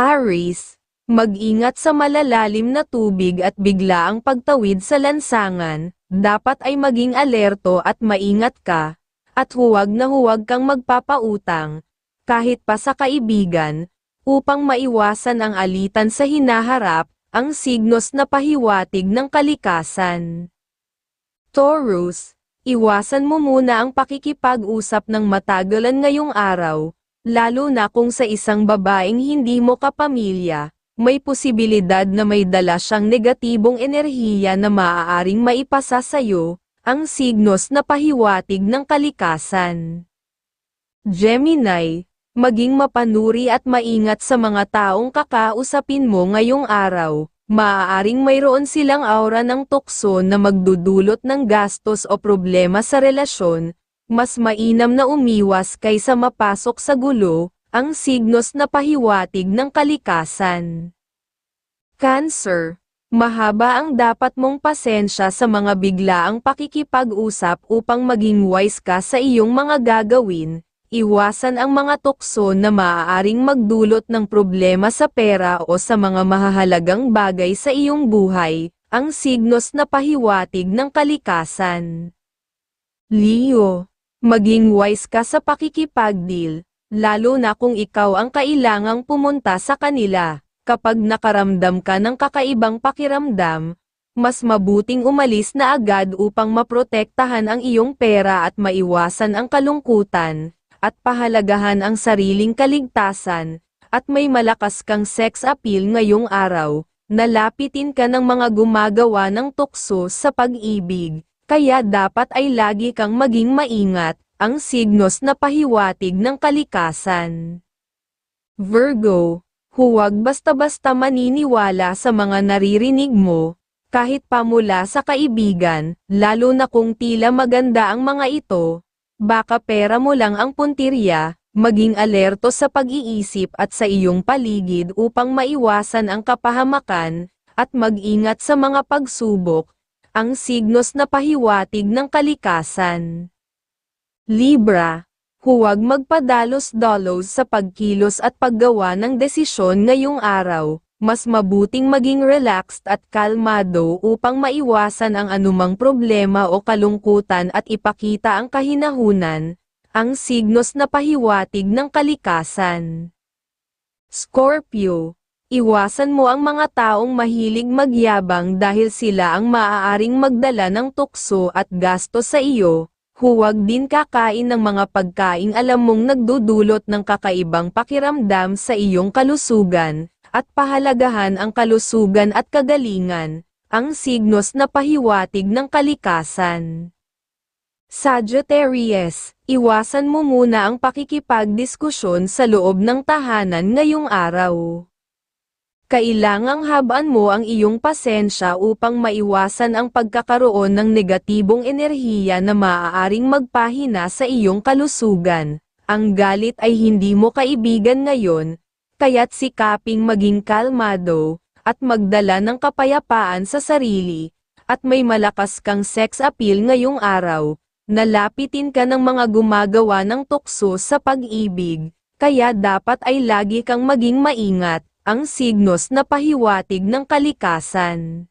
Aries, mag-ingat sa malalalim na tubig at biglaang pagtawid sa lansangan, dapat ay maging alerto at maingat ka, at huwag na huwag kang magpapautang, kahit pa sa kaibigan, upang maiwasan ang alitan sa hinaharap, ang signos na pahiwatig ng kalikasan. Taurus, iwasan mo muna ang pakikipag-usap ng matagalan ngayong araw, lalo na kung sa isang babaeng hindi mo kapamilya, may posibilidad na may dala siyang negatibong enerhiya na maaaring maipasa sa'yo, ang signos na pahiwatig ng kalikasan. Gemini, maging mapanuri at maingat sa mga taong kakausapin mo ngayong araw, maaaring mayroon silang aura ng tukso na magdudulot ng gastos o problema sa relasyon, mas mainam na umiwas kaysa mapasok sa gulo, ang signos na pahiwatig ng kalikasan. Cancer, mahaba ang dapat mong pasensya sa mga biglaang pakikipag-usap upang maging wise ka sa iyong mga gagawin, iwasan ang mga tukso na maaaring magdulot ng problema sa pera o sa mga mahahalagang bagay sa iyong buhay, ang signos na pahiwatig ng kalikasan. Leo, maging wise ka sa pakikipagdeal, lalo na kung ikaw ang kailangang pumunta sa kanila, kapag nakaramdam ka ng kakaibang pakiramdam, mas mabuting umalis na agad upang maprotektahan ang iyong pera at maiwasan ang kalungkutan, at pahalagahan ang sariling kaligtasan, at may malakas kang sex appeal ngayong araw, nalapitin ka ng mga gumagawa ng tukso sa pag-ibig, kaya dapat ay lagi kang maging maingat, ang signos na pahiwatig ng kalikasan. Virgo, huwag basta-basta maniniwala sa mga naririnig mo, kahit pa mula sa kaibigan, lalo na kung tila maganda ang mga ito, baka pera mo lang ang puntirya, maging alerto sa pag-iisip at sa iyong paligid upang maiwasan ang kapahamakan, at mag-ingat sa mga pagsubok, ang signos na pahiwatig ng kalikasan. Libra, huwag magpadalos-dalos sa pagkilos at paggawa ng desisyon ngayong araw, mas mabuting maging relaxed at kalmado upang maiwasan ang anumang problema o kalungkutan at ipakita ang kahinahunan, ang signos na pahiwatig ng kalikasan. Scorpio, iwasan mo ang mga taong mahilig magyabang dahil sila ang maaaring magdala ng tukso at gasto sa iyo, Huwag din kakain ng mga pagkaing alam mong nagdudulot ng kakaibang pakiramdam sa iyong kalusugan, at pahalagahan ang kalusugan at kagalingan, ang signos na pahiwatig ng kalikasan. Sagittarius, iwasan mo muna ang pakikipagdiskusyon sa loob ng tahanan ngayong araw. Kailangang habaan mo ang iyong pasensya upang maiwasan ang pagkakaroon ng negatibong enerhiya na maaaring magpahina sa iyong kalusugan. Ang galit ay hindi mo kaibigan ngayon, kaya't sikaping maging kalmado, at magdala ng kapayapaan sa sarili, at may malakas kang sex appeal ngayong araw, nalapitin ka ng mga gumagawa ng tukso sa pag-ibig, kaya dapat ay lagi kang maging maingat, ang signos na pahiwatig ng kalikasan.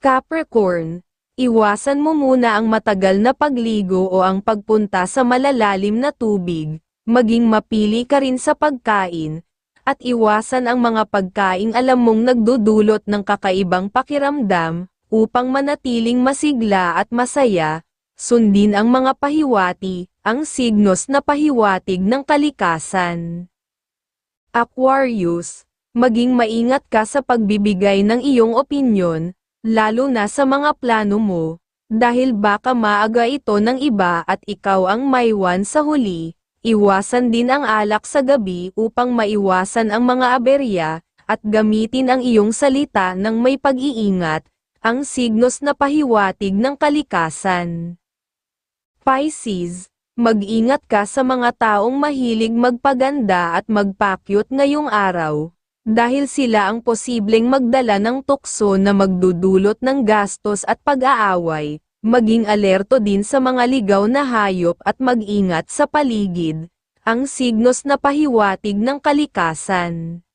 Capricorn, iwasan mo muna ang matagal na pagligo o ang pagpunta sa malalalim na tubig, maging mapili ka rin sa pagkain, at iwasan ang mga pagkaing alam mong nagdudulot ng kakaibang pakiramdam, upang manatiling masigla at masaya, sundin ang mga pahiwati, ang signos na pahiwatig ng kalikasan. Aquarius, maging maingat ka sa pagbibigay ng iyong opinyon, lalo na sa mga plano mo, dahil baka maaga ito ng iba at ikaw ang maiwan sa huli. Iwasan din ang alak sa gabi upang maiwasan ang mga aberya, at gamitin ang iyong salita ng may pag-iingat, ang signos na pahiwatig ng kalikasan. Pisces, Mag-ingat ka sa mga taong mahilig magpaganda at magpakyut ngayong araw, dahil sila ang posibleng magdala ng tukso na magdudulot ng gastos at pag-aaway. Maging alerto din sa mga ligaw na hayop at mag-ingat sa paligid, ang signos na pahiwatig ng kalikasan.